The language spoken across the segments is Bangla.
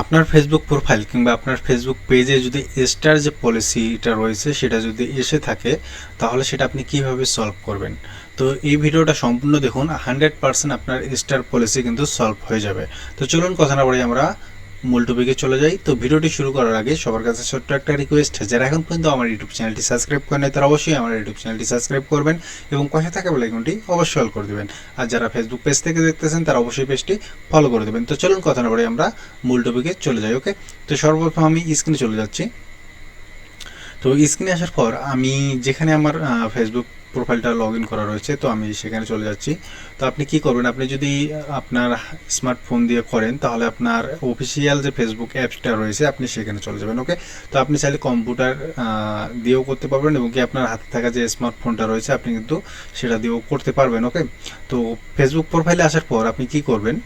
আপনার ফেসবুক প্রোফাইল কিংবা আপনার ফেসবুক পেজে যদি স্টার যে পলিসিটা রয়েছে সেটা যদি এসে থাকে, তাহলে সেটা আপনি কীভাবে সলভ করবেন? তো এই ভিডিওটা সম্পূর্ণ দেখুন হান্ড্রেড পার্সেন্ট আপনার স্টার পলিসি কিন্তু সলভ হয়ে যাবে। তো চলুন কথা না বলি আমরা মূল টপিকে চলে যাই। তো ভিডিওটি শুরু করার আগে সবার কাছে ছোট্ট একটা রিকোয়েস্ট যারা এখন পর্যন্ত আমার ইউটিউব চ্যানেলটি সাবস্ক্রাইব করেন তারা অবশ্যই আমার ইউটিউব চ্যানেলটি সাবস্ক্রাইব করবেন এবং পাশে থাকা বেলাইকনটি অবশ্যই অল করে দেবেন। আর যারা ফেসবুক পেজ থেকে দেখতেছেন, তারা অবশ্যই পেজটি ফলো করে দেবেন। তো চলুন কথা না বলে আমরা মূল টপিকে চলে যাই ওকে তো সর্বপ্রথম আমি স্ক্রিনে চলে যাচ্ছি। তো স্ক্রিনে আসার পর আমি যেখানে আমার ফেসবুক প্রোফাইলটা লগ ইন করা রয়েছে, তো আমি সেখানে চলে যাচ্ছি। তো আপনি কি করবেন? আপনি যদি আপনার স্মার্টফোন দিয়ে করেন, তাহলে আপনার অফিসিয়াল যে ফেসবুক অ্যাপসটা রয়েছে, আপনি সেখানে চলে যাবেন ওকে তো আপনি চাইলে কম্পিউটার দিয়েও করতে পারবেন এবং কি আপনার হাতে থাকা যে স্মার্টফোনটা রয়েছে, আপনি কিন্তু সেটা দিয়েও করতে পারবেন ওকে তো ফেসবুক প্রোফাইলে আসার পর আপনি কি করবেন?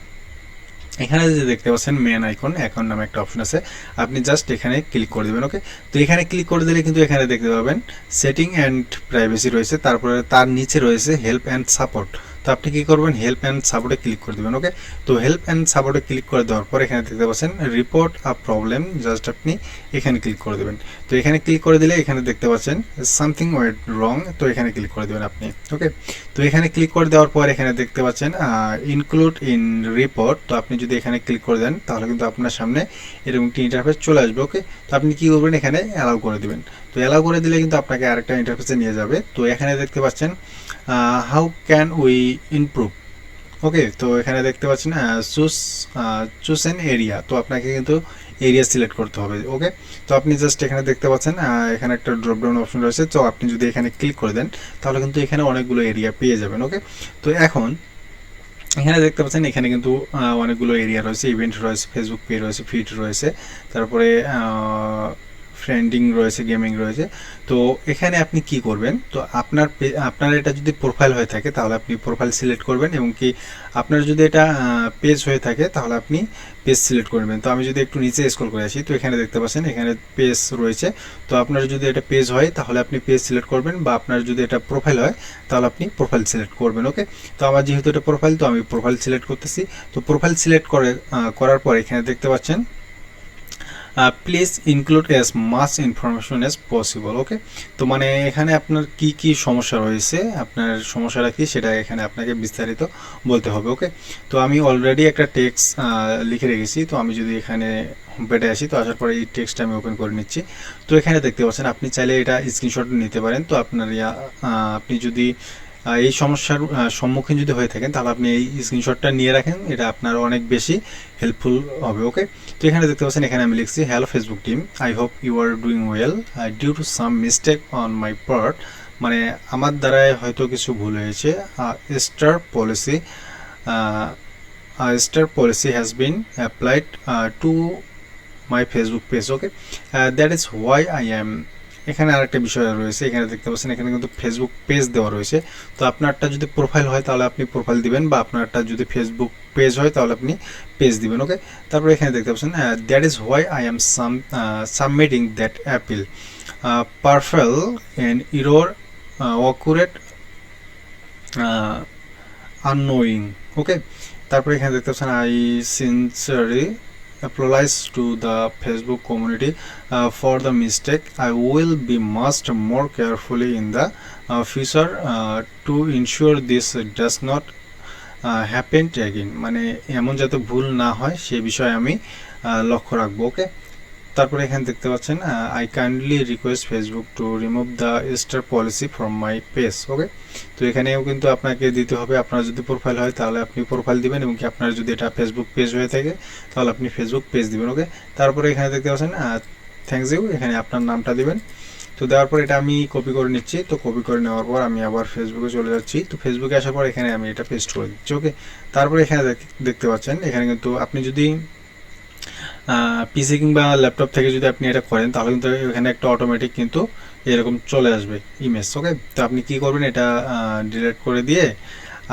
এখানে যে দেখতে পাচ্ছেন মেন আইকন অ্যাকাউন্ট নামে একটা অপশন আছে। আপনি জাস্ট এখানে ক্লিক করে দেবেন ওকে তো এখানে ক্লিক করে দিলে কিন্তু এখানে দেখতে পাবেন সেটিং অ্যান্ড প্রাইভেসি রয়েছে, তারপরে তার নিচে রয়েছে হেল্প অ্যান্ড সাপোর্ট তো আপনি কি করবেন? হেল্প অ্যান্ড সাপোর্টে ক্লিক করে দেবেন ওকে তো হেল্প অ্যান্ড সাপোর্টে ক্লিক করে দেওয়ার পর এখানে দেখতে পাচ্ছেন রিপোর্ট আ প্রবলেম জাস্ট আপনি এখানে ক্লিক করে দেবেন। তো এখানে ক্লিক করে দিলে এখানে দেখতে পাচ্ছেন সামথিং ওয়েট রং তো এখানে ক্লিক করে দেবেন আপনি ওকে তো এখানে ক্লিক করে দেওয়ার পর এখানে দেখতে পাচ্ছেন ইনক্লুড ইন রিপোর্ট তো আপনি যদি এখানে ক্লিক করে দেন, তাহলে কিন্তু আপনার সামনে এরকম একটি ইন্টারফেস চলে আসবে ওকে তো আপনি কি করবেন? এখানে অ্যালাউ করে দিবেন। তো অ্যালাউ করে দিলে কিন্তু আপনাকে আরেকটা ইন্টারফেসে নিয়ে যাবে। তো এখানে দেখতে পাচ্ছেন how can we improve okay তো এখানে দেখতে পাচ্ছেন চুজ চুজ এন এরিয়া তো আপনাকে কিন্তু এরিয়া সিলেক্ট করতে হবে ওকে তো আপনি জাস্ট এখানে দেখতে পাচ্ছেন এখানে একটা ড্রপডাউন অপশন রয়েছে। তো আপনি যদি এখানে ক্লিক করে দেন, তাহলে কিন্তু এখানে অনেকগুলো এরিয়া পেয়ে যাবেন ওকে তো এখন, এখানে দেখতে পাচ্ছেন, এখানে কিন্তু অনেকগুলো এরিয়া রয়েছে। ইভেন্ট রয়েছে ফেসবুক পে রয়েছে ফিড রয়েছে। তারপরে ফ্রেন্ডিং রয়েছে, গেমিং রয়েছে। তো এখানে আপনি কি করবেন? তো আপনার আপনার এটা যদি প্রোফাইল হয়ে থাকে, তাহলে আপনি প্রোফাইল সিলেক্ট করবেন এবং কি আপনার যদি এটা পেজ হয়ে থাকে, তাহলে আপনি পেজ সিলেক্ট করবেন তো আমি যদি একটু নিচে স্ক্রল করে আসি, তো এখানে দেখতে পাচ্ছেন, এখানে পেজ রয়েছে। তো আপনার যদি এটা পেজ হয়, তাহলে আপনি পেজ সিলেক্ট করবেন বা আপনার যদি এটা প্রোফাইল হয়, তাহলে আপনি প্রোফাইল সিলেক্ট করবেন ওকে তো আমার যেহেতু এটা প্রোফাইল তো আমি প্রোফাইল সিলেক্ট করতেছি। তো প্রোফাইল সিলেক্ট করে করার পর এখানে দেখতে পাচ্ছেন please include as much information as possible okay তো মানে এখানে আপনার কি কি সমস্যা রয়েছে, আপনার সমস্যাটা কি সেটা এখানে আপনাকে বিস্তারিত বলতে হবে ওকে তো আমি অলরেডি একটা টেক্সট লিখে রেখেছি, তো আমি যদি এখানে হোমপেটে আসি, তো আসার পরে এই টেক্সটটা আমি ওপেন করে নিচ্ছি। তো এখানে দেখতে পাচ্ছেন, আপনি চাইলে এটা স্ক্রিনশট নিতে পারেন, তো আপনার আপনি যদি এই সমস্যার সম্মুখীন যদি হয়ে থাকেন, তাহলে আপনি এই স্ক্রিনশটটা নিয়ে রাখেন। এটা আপনার অনেক বেশি হেল্পফুল হবে ওকে তো এখানে দেখতে পাচ্ছেন, এখানে আমি লিখছি hello Facebook team I hope you are doing well due to some mistake on my part মানে আমার দ্বারায় হয়তো কিছু ভুল হয়েছে। Star policy star policy has been applied to my Facebook page okay that is why I am এখানে আরেকটা বিষয় রয়েছে, এখানে দেখতে পাচ্ছেন, এখানে কিন্তু ফেসবুক পেজ দেওয়া রয়েছে। তো আপনারটা যদি প্রোফাইল হয়, তাহলে আপনি প্রোফাইল দিবেন, বা আপনারটা যদি ফেসবুক পেজ হয়, তাহলে আপনি পেজ দিবেন ওকে তারপরে এখানে দেখতে পাচ্ছেন that is why I am some submitting that appeal পারফেল and error occurred unknowing okay তারপরে এখানে দেখতে পাচ্ছেন I sincerely apologize to the Facebook community uh, for the mistake. I will be much more carefully in the uh, future uh, to ensure this does not uh, happen again. মানে এমন যাতে ভুল না হয় সে বিষয়ে আমি লক্ষ্য রাখব ওকে তারপরে এখানে দেখতে পাচ্ছেন I kindly request Facebook to remove the star policy from my page okay তো এখানেও কিন্তু আপনাকে দিতে হবে, আপনার যদি প্রোফাইল হয় তাহলে আপনি প্রোফাইল দিবেন এবং কি আপনার যদি এটা ফেসবুক পেজ হয়ে থাকে তাহলে আপনি ফেসবুক পেজ দিবেন ওকে তারপরে এখানে দেখতে পাচ্ছেন থ্যাংকস ইউ এখানে আপনার নামটা দিবেন। তো দেওয়ার পর এটা আমি কপি করে নিচ্ছি, তো কপি করে নেওয়ার পর আমি আবার ফেসবুকে চলে যাচ্ছি। তো ফেসবুকে আসার পর এখানে আমি এটা পেস্ট করে দিচ্ছি ওকে তারপরে এখানে দেখ- দেখতে পাচ্ছেন, এখানে কিন্তু আপনি যদি পিসি কিংবা ল্যাপটপ থেকে যদি আপনি এটা করেন, তাহলে কিন্তু এখানে একটা অটোমেটিক কিন্তু এরকম চলে আসবে ইমেজ ওকে তো আপনি কি করবেন, এটা ডিলিট করে দিয়ে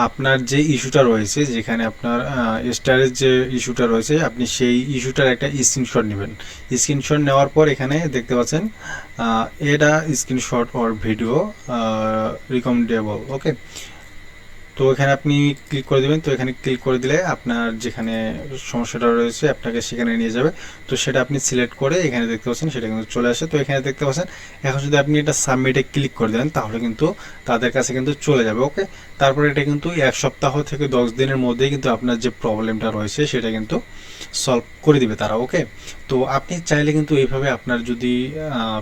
আপনার যে ইস্যুটা রয়েছে, যেখানে আপনার স্টারের যে ইস্যুটা রয়েছে, আপনি সেই ইস্যুটার একটা স্ক্রিনশট নেবেন। স্ক্রিনশট নেওয়ার পর এখানে দেখতে পাচ্ছেন এটা screenshot or video recommendable okay তো এখানে আপনি ক্লিক করে দেবেন। তো এখানে ক্লিক করে দিলে আপনার যেখানে সমস্যাটা রয়েছে, আপনাকে সেখানে নিয়ে যাবে। তো সেটা আপনি সিলেক্ট করে এখানে দেখতে পাচ্ছেন, সেটা কিন্তু চলে আসে। তো এখানে দেখতে পাচ্ছেন, এখন যদি আপনি এটা সাবমিটে ক্লিক করে দেন, তাহলে কিন্তু তাদের কাছে কিন্তু চলে যাবে ওকে তারপরে এটা কিন্তু এক সপ্তাহ থেকে দশ দিনের মধ্যেই কিন্তু আপনার যে প্রবলেমটা রয়েছে, সেটা কিন্তু সলভ করে দিবে তারা ওকে তো আপনি চাইলে কিন্তু এইভাবে আপনার যদি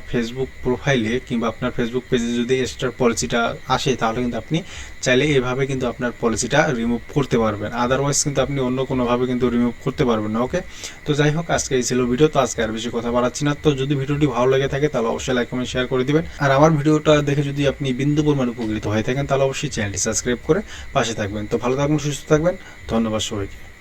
ফেসবুক প্রোফাইলে কিংবা আপনার ফেসবুক পেজে যদি স্টার পলিসিটা আসে, তাহলে কিন্তু আপনি চাইলে এভাবে কিন্তু আপনার পলিসিটা রিমুভ করতে পারবেন। আদারওয়াইজ কিন্তু আপনি অন্য কোনোভাবে কিন্তু রিমুভ করতে পারবেন না ওকে তো যাই হোক, আজকে এই ছিল ভিডিও তো আজকে আর বেশি কথা বাড়াচ্ছি না। তো যদি ভিডিওটি ভালো লেগে থাকে, তাহলে অবশ্যই লাইক কমেন্ট শেয়ার করে দিবেন। আর আমার ভিডিওটা দেখে যদি আপনি বিন্দু পরিমাণ উপকৃত হয়ে থাকেন, তাহলে অবশ্যই চ্যানেলটি সাবস্ক্রাইব করে পাশে থাকবেন। তো ভালো থাকবেন, সুস্থ থাকবেন। ধন্যবাদ সবাইকে।